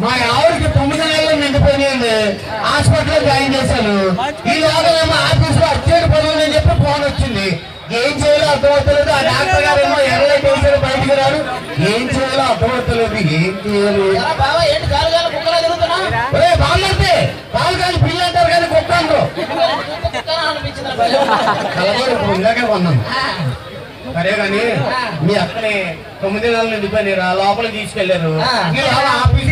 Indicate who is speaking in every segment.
Speaker 1: మా ఆవిడకి తొమ్మిది నెలలు నిండిపోయింది హాస్పిటల్లో జాయిన్ చేశాను. ఈ లోపలేమో ఆఫీస్లో అర్జెంట్ పనులు అని చెప్పి ఫోన్ వచ్చింది. ఏం చేయాలో అర్థమవుతలేదు. ఆ డాక్టర్ గారు ఏమో ఎర్రలైట్ వేసారు బయటికి రాడు. ఏం చేయాలో అర్థమవుతలేదు. ఏం చేయాలి? పిల్లి అంటారు కానీ కుక్క అంటారు. ఇందాకే కొన్నాను సరే కానీ మీ అక్కని తొమ్మిది నెలలు నిండిపోయినారు ఆ. లోపలికి తీసుకెళ్ళారు లోపల ఆఫీస్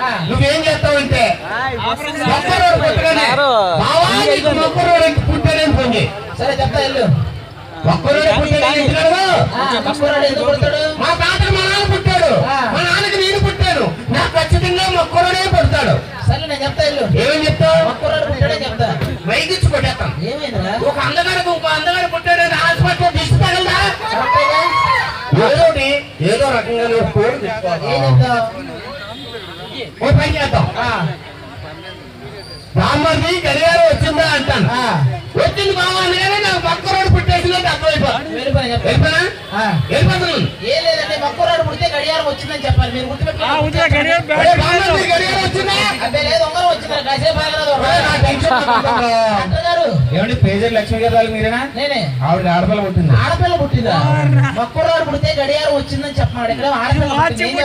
Speaker 2: ఆ.
Speaker 1: నువ్వేం చేస్తావంటే పుట్టగానే బావా నీకు పుట్టాడని
Speaker 2: సరే చెప్తా వెళ్ళు.
Speaker 1: ఒక్కరోడే
Speaker 2: ఎందుకు కొడతాడు
Speaker 1: మా తాతకు మా నాన్న పుట్టాడు. మా నాన్నకి నేను పుట్టాను. నాకు ఖచ్చితంగా మొక్కరోడే పుడతాడు.
Speaker 2: సరే నేను చెప్తా వెళ్ళు.
Speaker 1: ఏమని చెప్తావు?
Speaker 2: పుట్టాడే చెప్తా.
Speaker 1: ఒక అందగాడికి ఇంకో అందగాడు పుట్టాడని హాస్పిటల్ దిష్టి తగలదా
Speaker 2: కరెక్టేగా?
Speaker 1: ఏదో రకంగా నువ్వు కోరి తెచ్చుకోవాలి. ఓ పని చేద్దాం రామ్మది గడియారం వచ్చిందా అంటాను. వచ్చింది బావా నేనే నాకు పక్క రోడ్డు పుట్టేసిందంటే వెళ్ళిపోతున్నాను
Speaker 2: ఏం లేదండి పక్కవాడు పుడితే గడియారం వచ్చిందని చెప్పాలి. మీరు గుర్తుపెట్టుకోండి.
Speaker 1: గడియారం వచ్చిందా?
Speaker 2: అబ్బే లేదు ఉంగరం వచ్చింది కాసేపు
Speaker 1: ఏమండి పేజర్ లక్ష్మి గారు మీరేనా?
Speaker 2: నేనే.
Speaker 1: ఆవిడ ఆడపిల్ల పుట్టింది?
Speaker 2: ఆడపిల్ల పుట్టిందా? మక్కురాడు పుడితే గడియారం వచ్చిందని చెప్పమాడు ఇక్కడ ఆడపిల్ల
Speaker 1: వచ్చిందా?